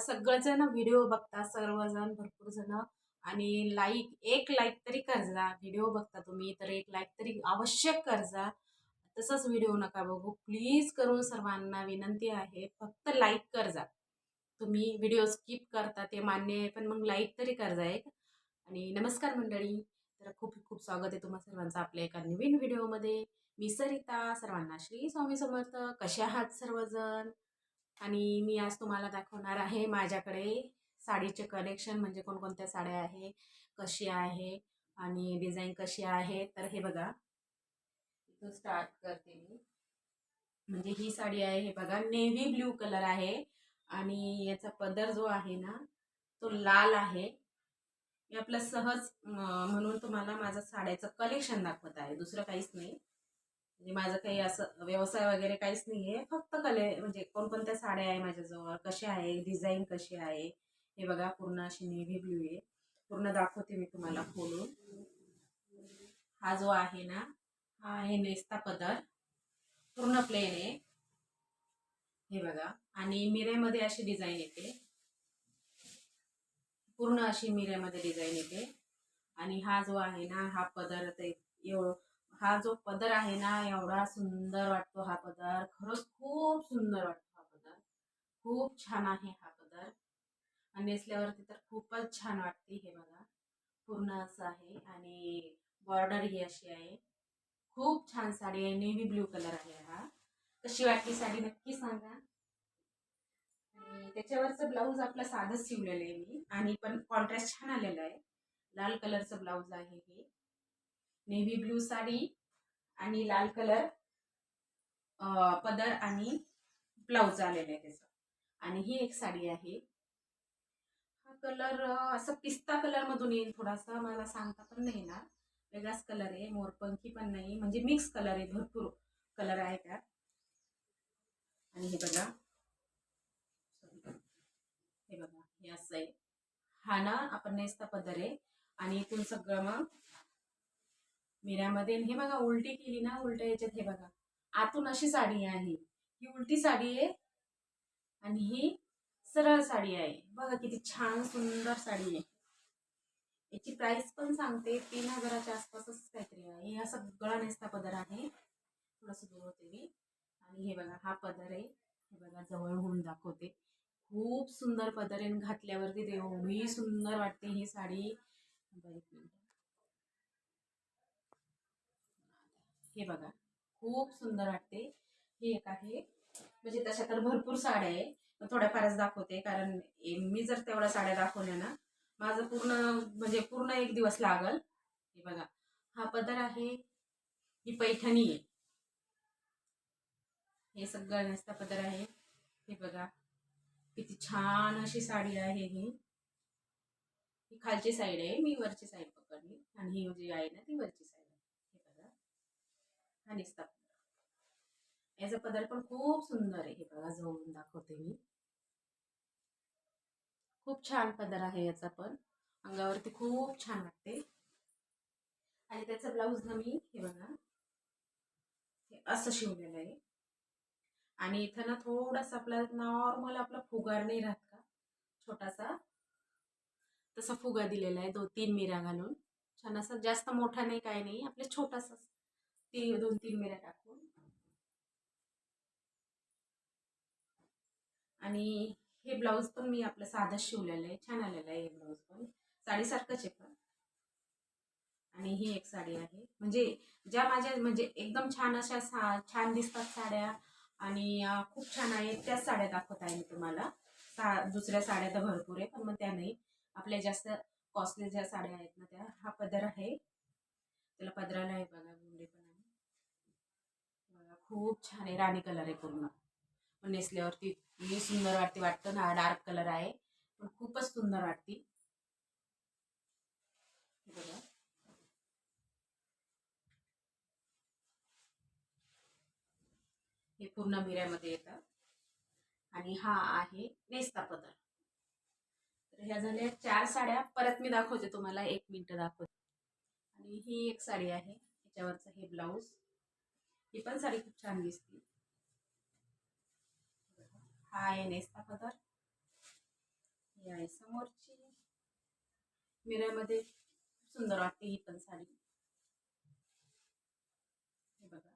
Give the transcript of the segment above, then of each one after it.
सगळेजण व्हिडिओ बघता सर्वजण भरपूर जण. आणि लाईक एक लाईक तरी करजा. व्हिडिओ बघता तुम्ही तर एक लाईक तरी आवश्यक करजा. तसंच व्हिडिओ नका बघू. प्लीज करून सर्वांना विनंती आहे फक्त लाईक करजा. तुम्ही व्हिडिओ स्किप करता ते मान्य आहे पण मग लाईक तरी करजा एक. आणि नमस्कार मंडळी. तर खूप खूप स्वागत आहे तुम्हा सर्वांचं आपल्या एका नवीन व्हिडिओमध्ये. मी सरिता. सर्वांना श्री स्वामी समर्थ. कसे आहात सर्वजण? आणि मी आज तुम्हाला दाखवणार आहे माझ्याकडे साडीचे कलेक्शन म्हणजे कोणकोणत्या साड्या आहे कशी आहे आणि डिझाईन कशी आहे. तर हे बघा. इथून स्टार्ट करते मी. म्हणजे ही साडी आहे हे बघा. नेव्ही ब्ल्यू कलर आहे आणि याचा पदर जो आहे ना तो लाल आहे. मी आपलं सहज म्हणून तुम्हाला माझं साड्याचं कलेक्शन दाखवत आहे. दुसरं काहीच नाही. म्हणजे माझं काही असं व्यवसाय वगैरे काहीच नाही आहे फक्त कले म्हणजे कोणकोणत्या साड्या आहे माझ्याजवळ कशा आहे डिझाईन कशी आहे हे बघा. पूर्ण अशी नेव्ही ब्ल्यू आहे. पूर्ण दाखवते मी तुम्हाला खोलून. हा जो आहे ना हा आहे नेस्ता पदर. पूर्ण प्लेन आहे. हे बघा. आणि मिऱ्यामध्ये अशी डिझाईन येते. पूर्ण अशी मिऱ्यामध्ये डिझाईन येते. आणि हा जो आहे ना हा पदर ते एवढं हा जो पदर आहे ना एवढा सुंदर वाटतो हा पदर. खरंच खूप सुंदर वाटतो हा पदर. खूप छान आहे हा पदर. आणि नेसल्यावरती तर खूपच छान वाटते हे बघा. पूर्ण असं आहे आणि बॉर्डर ही अशी आहे. खूप छान साडी आहे. नेव्ही ब्ल्यू कलर आहे हा. कशी वाटली साडी नक्की सांगा. आणि त्याच्यावरचं ब्लाऊज आपलं साधंच शिवलेलं आहे मी. आणि पण कॉन्ट्रास्ट छान आलेला आहे. लाल कलरचं ब्लाऊज आहे हे. नेव्ही ब्लू साडी आणि लाल कलर पदर आणि ब्लाऊज आलेलं आहे त्याचं. आणि ही एक साडी आहे. हा कलर असं पिस्ता कलर मधून येईल थोडासा मला सांगता पण नाही येणार. वेगळाच कलर आहे मोरपंखी पण नाही म्हणजे मिक्स कलर आहे भरपूर कलर आहे त्यात. आणि हे बघा. हे बघा हे असं आहे. हा ना आपण नेसता पदर आहे. आणि इथून सगळं मग मिऱ्यामध्ये. हे बघा उलटी केली ना उलट्या याच्यात हे बघा. आतून अशी साडी आहे. ही उलटी साडी आहे आणि ही सरळ साडी आहे. बघा किती छान सुंदर साडी आहे. याची प्राइस पण सांगते तीन हजाराच्या आसपासच काहीतरी आहे. हा सगळा नेसता पदर आहे. थोडंसं दूर होते मी. आणि हे बघा हा पदर आहे. हे बघा जवळ होऊन दाखवते. खूप सुंदर पदर आहे. घातल्यावरती ते एवढी सुंदर वाटते ही साडी. बघ एक मिनिट. हे बघा खूप सुंदर वाटते. हे एक आहे. म्हणजे तशा तर भरपूर साड्या आहे. थोड्याफारच दाखवते कारण मी जर तेवढ्या साड्या दाखवल्या ना माझं पूर्ण म्हणजे पूर्ण एक दिवस लागल. हे बघा हा पदर आहे. ही पैठणी आहे. हे सगळं नसता पदर आहे. हे बघा किती छान अशी साडी आहे ही. ही खालची साईड आहे मी वरची साईड पकडली. आणि ही जी आहे ना ती वरची साईड. हा निसता याचा पदर पण खूप सुंदर आहे. हे बघा जवळून दाखवते मी. खूप छान पदर आहे याचा पण. अंगावरती खूप छान वाटते. आणि त्याचा ब्लाऊज ना मी हे बघा हे असं शिवलेलं आहे. आणि इथं ना थोडासा आपला नॉर्मल आपला फुगार नाही राहत का? छोटासा. तसा फुगा दिलेला आहे दोन तीन मिरा घालून. छान असा जास्त मोठा नाही काय नाही. आपल्या छोटासा ती दोन तीन मिऱ्या टाकून. आणि हे ब्लाऊज पण मी आपलं साधं शिवलेलं आहे. छान आलेलं आहे हे ब्लाऊज पण. साडीसारखंच आहे पण. आणि ही एक साडी आहे. म्हणजे ज्या माझ्या म्हणजे एकदम छान अशा सा छान दिसतात साड्या. आणि खूप छान आहेत त्याच साड्या दाखवत आहे मी तुम्हाला. सा दुसऱ्या साड्या तर भरपूर आहे पण मग त्या नाही. आपल्या जास्त कॉस्टली ज्या साड्या आहेत ना त्या हा पदर आहे. त्याला पदराला आहे बघा. खूप छान आहे राणी कलर आहे पूर्ण. पण नेसल्यावरती इतकी सुंदर वाटते वाटतं ना डार्क कलर आहे. पण खूपच सुंदर वाटते. हे बघा. हे पूर्ण मिऱ्यामध्ये येतात आणि हा आहे नेस्ता पदर. तर ह्या झाल्या चार साड्या. परत मी दाखवते तुम्हाला एक मिनिट दाखवते. आणि ही एक साडी आहे ह्याच्यावरचं हे ब्लाऊज. ही पण साडी खूप छान दिसते. हा आहे नेस्ता पदर. ही आहे समोरची. मिऱ्यामध्ये खूप सुंदर वाटते ही पण साडी. हे बघा.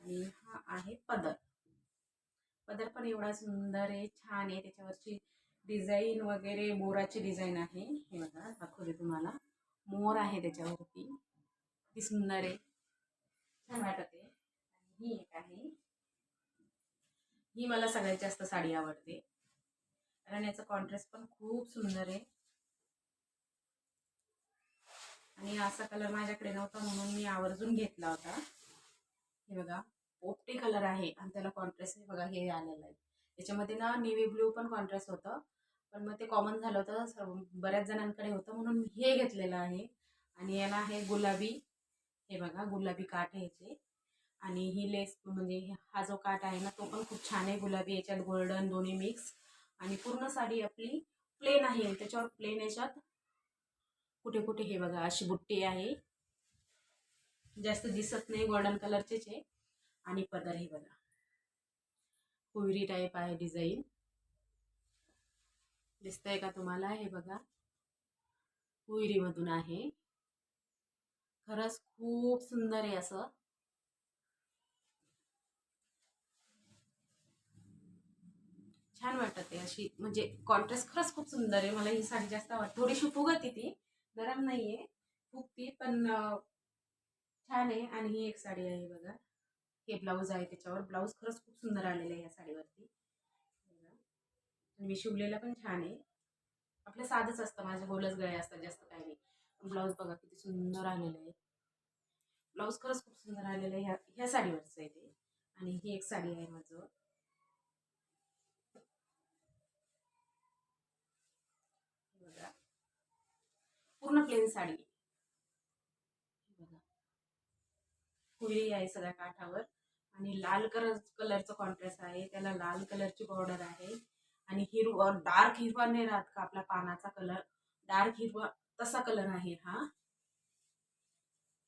आणि हा आहे पदर. पदर पण एवढा सुंदर आहे छान आहे. त्याच्यावरची डिझाईन वगैरे मोराची डिझाईन आहे. हे बघा दाखवते तुम्हाला. मोर आहे त्याच्यावरती. किती सुंदर आहे. छान वाटते आहे. आणि ही एक आहे. ही मला सगळ्यात जास्त साडी आवडते. कारण याचा कॉन्ट्रास्ट पण खूप सुंदर आहे. आणि असा कलर माझ्याकडे नव्हता म्हणून मी आवर्जून घेतला होता. हे बघा पोपटी कलर आहे आणि त्याला कॉन्ट्रास्ट हे बघा हे आलेलं आहे. त्याच्यामध्ये ना नेव्ही ब्ल्यू पण कॉन्ट्रास्ट होतं. पण मग ते कॉमन झालं होतं. बऱ्याच जणांकडे होतं म्हणून हे घेतलेलं आहे. आणि याला आहे गुलाबी. हे बघा गुलाबी काठ आहे याचे आणि ही लेस म्हणजे हा जो काठ आहे ना तो पण खूप छान आहे. गुलाबी याच्यात गोल्डन दोन्ही मिक्स. आणि पूर्ण साडी आपली प्लेन आहे. त्याच्यावर प्लेन याच्यात कुठे कुठे हे बघा अशी बुट्टी आहे. जास्त दिसत नाही गोल्डन कलरचेच आहे. आणि पदर हे बघा. कुयरी टाईप आहे डिझाईन दिसतंय का तुम्हाला? हे बघा. कुयरीमधून आहे. खरंच खूप सुंदर आहे असं. छान वाटत आहे अशी म्हणजे कॉन्ट्रास्ट खरंच खूप सुंदर आहे. मला ही साडी जास्त आवडते. थोडीशी फुगती ती गरम नाही आहे फुगती पण छान आहे. आणि ही एक साडी आहे बघा. हे ब्लाऊज आहे त्याच्यावर. ब्लाऊज खरंच खूप सुंदर आलेलं आहे या साडीवरती. मी शिवलेला पण छान आहे. आपलं साधंच असतं. माझे गोलच गळे असतात जास्त काही नाही. ब्लाऊज बघा किती सुंदर आलेलं आहे. ब्लाऊज खरंच खूप सुंदर आलेलं आहे. ह्या ह्या साडीवरचं आहे ते. आणि ही एक साडी आहे माझं. बघा. पूर्ण प्लेन साडी. बघा. फुली आहे सगळ्या काठावर. आणि लाल कलर कलरचं कॉन्ट्रास्ट आहे. त्याला लाल कलरची बॉर्डर आहे. आणि हिरवा डार्क हिरवा नाही राहत का आपला पानाचा कलर डार्क हिरवा तसा कलर आहे हा?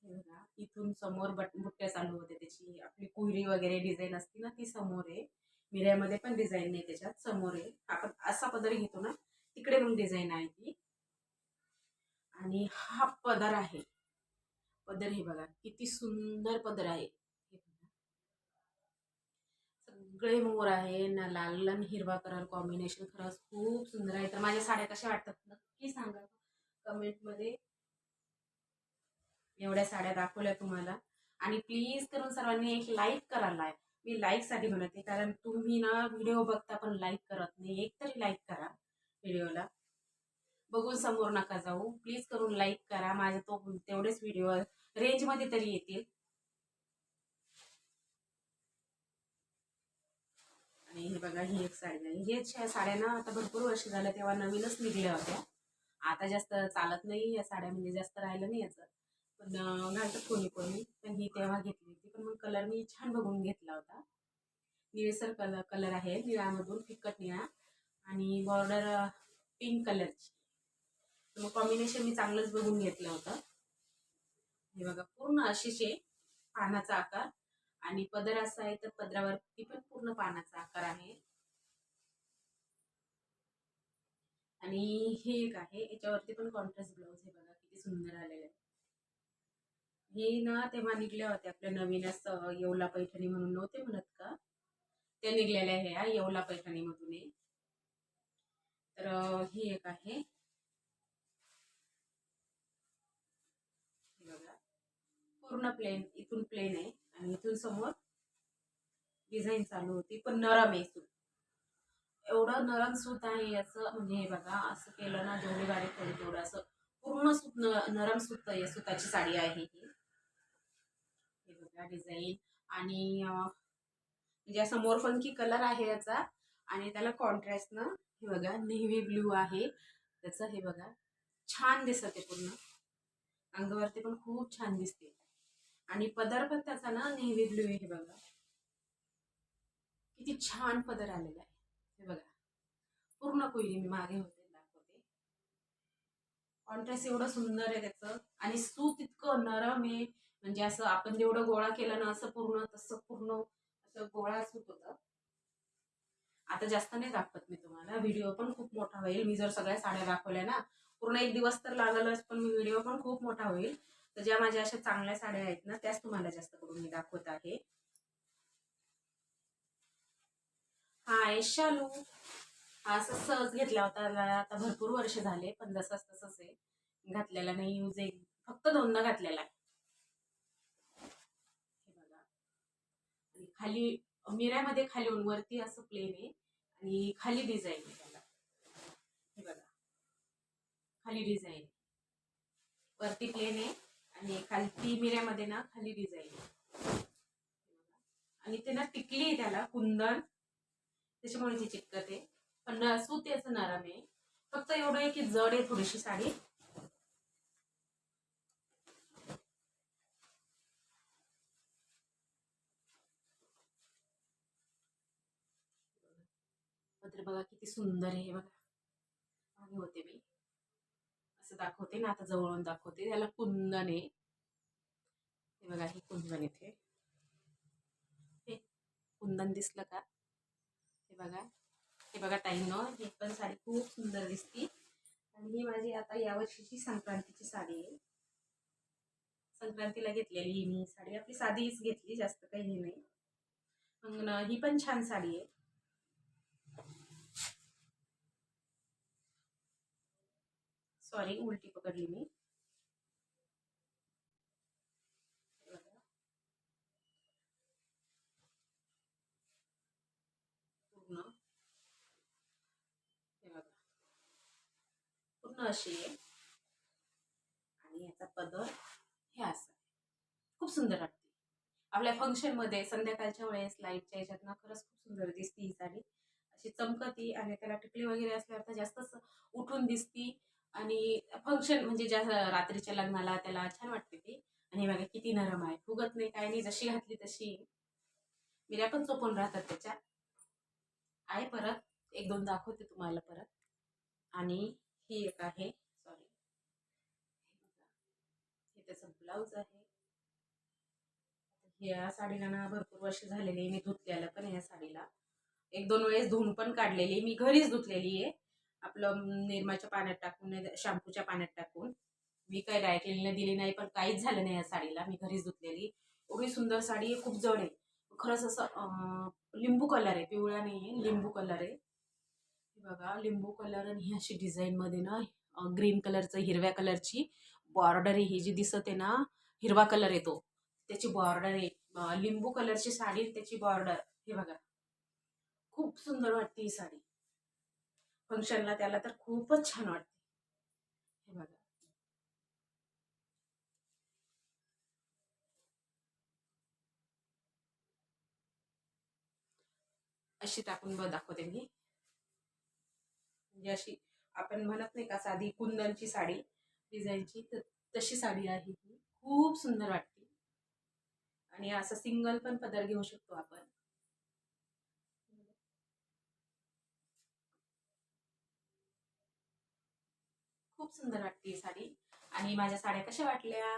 बघा इथून समोर बट बुट्ट्या चालू होते त्याची. आपली कुहरी वगैरे डिझाईन असते ना ती समोर आहे. मिऱ्यामध्ये पण डिझाईन नाही त्याच्यात समोर आहे. आपण असा पदर घेतो ना तिकडे मग डिझाईन आहे ती. आणि हा पदर आहे. पदर हे बघा किती सुंदर पदर आहे. सगळे मोर आहे ना लाल आणि हिरवा कलर कॉम्बिनेशन खरंच खूप सुंदर आहे. तर माझ्या साड्या कशा वाटतात नक्की सांगा. कमेंटमध्ये. एवढ्या साड्या दाखवल्या तुम्हाला. आणि प्लीज करून सर्वांनी एक लाईक करा लाईक मी लाईकसाठी म्हणते कारण तुम्ही ना व्हिडिओ बघता पण लाईक करत नाही. एक तरी लाईक करा व्हिडिओला बघून समोर नका जाऊ. प्लीज करून लाईक करा. माझे तो तेवढेच व्हिडिओ रेंजमध्ये तरी येतील. आणि हे बघा ही एक साडी आहे. हेच ह्या साड्या ना आता भरपूर वर्ष झालं तेव्हा नवीनच निघल्या होत्या. आता जास्त चालत नाही या साड्या म्हणजे जास्त राहिलं नाही याचं. पण अं, घालतात कोणी कोणी. पण ही तेव्हा घेतली होती. पण मग कलर मी छान बघून घेतला होता. निळसर कलर कलर आहे निळामधून फिकट निळा. आणि बॉर्डर पिंक कलरची मग कॉम्बिनेशन मी चांगलंच बघून घेतलं होतं. हे बघा पूर्ण अशीच आहे पानाचा आकार. आणि पदर असा आहे तर पदरावरती पण पूर्ण पानाचा आकार आहे. आणि हे एक आहे याच्यावरती पण कॉन्ट्रास्ट ब्लाऊज हे बघा किती सुंदर आलेलं आहे. हे ना तेव्हा निघल्या होत्या आपल्या नवीन असं येवला पैठणी म्हणून नव्हते म्हणत का? ते निघलेल्या ह्या येवला पैठणीमधून आहे तर हे ही एक आहे. हे बघा. पूर्ण प्लेन इथून प्लेन आहे. आणि इथून समोर डिझाईन चालू होती पण नरम आहे इथून. एवढं नरम सूत आहे याचं म्हणजे हे बघा असं केलं ना जेवढी बारीक केली तेवढं असं पूर्ण सूत नरम सूत आहे सुताची साडी आहे ही. हे बघा डिझाईन आणि म्हणजे असं मोरपंखी कलर आहे याचा. आणि त्याला कॉन्ट्रास्ट ना हे बघा नेव्ही ब्ल्यू आहे. त्याचं हे बघा छान दिसते पूर्ण. अंगावरती पण खूप छान दिसते. आणि पदर पण त्याचा ना नेव्ही ब्ल्यू आहे हे बघा. किती छान पदर आलेला आहे. हे बघा. पूर्ण कोयरी मी मागे होते दाखवते. कॉन्ट्रास्ट एवढं सुंदर आहे त्याचं. आणि सूत इतकं नरम आहे. म्हणजे असं आपण जेवढं गोळा केलं ना असं पूर्ण तसं पूर्ण असं गोळा सूत होतं. आता जास्त नाही दाखवत मी तुम्हाला. व्हिडिओ पण खूप मोठा होईल. मी जर सगळ्या साड्या दाखवल्या ना पूर्ण एक दिवस तर लागलच पण मी व्हिडिओ पण खूप मोठा होईल. तर ज्या माझ्या अशा चांगल्या साड्या आहेत ना त्याच तुम्हाला जास्त करून मी दाखवत आहे. हा आहे शालू. हा असं सहज घेतला होता. त्याला आता भरपूर वर्ष झाले. पण जसंच तसंच आहे. घातलेला नाही यूज आहे. फक्त दोनदा घातलेला आहे. हे बघा. खाली मिऱ्यामध्ये खाली वरती असं प्लेन आहे. आणि खाली डिझाईन आहे त्याला. हे बघा. खाली डिझाईन वरती प्लेन आहे. आणि खालती मिऱ्यामध्ये ना खाली डिझाईन आहे. आणि ते ना टिकली आहे त्याला. कुंदन. त्याच्यामुळे ती चिटकत. आहे पण सूत याचं नरम आहे. फक्त एवढं आहे की जड आहे थोडीशी साडी. बघा किती सुंदर आहे हे बघा. होते मी असं दाखवते ना आता जवळून दाखवते. त्याला कुंदन आहे. हे बघा हे कुंदन इथे. हे कुंदन दिसलं का? हे बघा. हे बघा टाईम ही पण साडी खूप सुंदर दिसती. आणि ही माझी आता यावर्षीची संक्रांतीची साडी आहे. संक्रांतीला घेतलेली ही मी साडी. आपली साधीच घेतली जास्त काही हे नाही. मग ही पण छान साडी आहे. सॉरी उलटी पकडली मी हे बघा. पूर्ण हे बघा पूर्ण अशी आहे आणि याचा पदर हे असं खूप सुंदर वाटते. आपल्या फंक्शनमध्ये संध्याकाळच्या वेळेस लाईटच्या याच्यातनं ना खरंच खूप सुंदर दिसते ही साडी. अशी चमकती आणि त्याला टिकली वगैरे असल्यावर तर जास्तच उठून दिसती. आणि फंक्शन म्हणजे ज्या रात्रीच्या लग्नाला त्याला छान वाटते ती. आणि बघा किती नरम आहे. फुगत नाही काय नाही जशी घातली तशी. मिऱ्या पण चोपून राहतात त्याच्यात आहे परत. एक दोन दाखवते तुम्हाला परत. आणि ही एक आहे. सॉरी हे त्याचं ब्लाऊज आहे. या साडीला ना भरपूर वर्ष झालेली मी धुतलेलं पण या साडीला. एक दोन वेळेस धुवून पण काढलेली मी घरीच धुतलेली आहे. आपलं निरमाच्या पाण्यात टाकून शॅम्पूच्या पाण्यात टाकून. मी काही डायरेक्टलीने दिली नाही पण काहीच झालं नाही या साडीला. मी घरीच धुतलेली. एवढी सुंदर साडी आहे. खूप जड आहे. खरंच असं लिंबू कलर आहे. पिवळा नाही आहे लिंबू कलर आहे. बघा लिंबू कलर आणि ही अशी डिझाईनमध्ये ना ग्रीन कलरचं हिरव्या कलरची बॉर्डर आहे. ही जी दिसत आहे ना हिरवा कलर येतो त्याची बॉर्डर आहे. लिंबू कलरची साडी त्याची बॉर्डर हे बघा. खूप सुंदर वाटते ही साडी. फंक्शनला त्याला तर खूपच छान वाटते. हे बघा. अशी टाकून बघ दाखवते मी. म्हणजे अशी आपण म्हणत नाही का साधी कुंदनची साडी डिझाईनची तर तशी साडी आहे ही खूप सुंदर वाटते. आणि असं सिंगल पण पदर घेऊ शकतो आपण. खूप सुंदर वाटते ही साडी. आणि माझ्या साड्या कशा वाटल्या?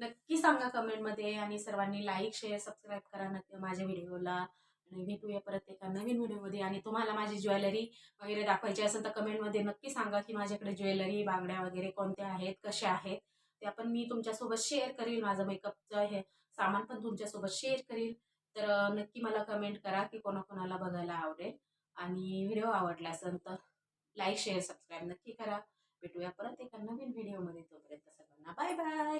नक्की सांगा कमेंटमध्ये आणि सर्वांनी लाईक शेअर सबस्क्राईब करा. नक्की माझ्या व्हिडिओला आणि भेटूया परत एका नवीन व्हिडिओमध्ये. आणि तुम्हाला माझी ज्वेलरी वगैरे दाखवायची असेल तर कमेंटमध्ये नक्की सांगा की माझ्याकडे ज्वेलरी बांगड्या वगैरे कोणत्या आहेत कशा आहेत. त्या पण मी तुमच्यासोबत शेअर करील. माझं मेकअपचं हे सामान पण तुमच्यासोबत शेअर करील. तर नक्की मला कमेंट करा की कोणाकोणाला बघायला आवडेल. आणि व्हिडिओ आवडला असेल तर लाईक शेअर सबस्क्राईब नक्की करा. भेटूया परत एका नवीन व्हिडिओमध्ये. तोपर्यंत सर्वांना बाय बाय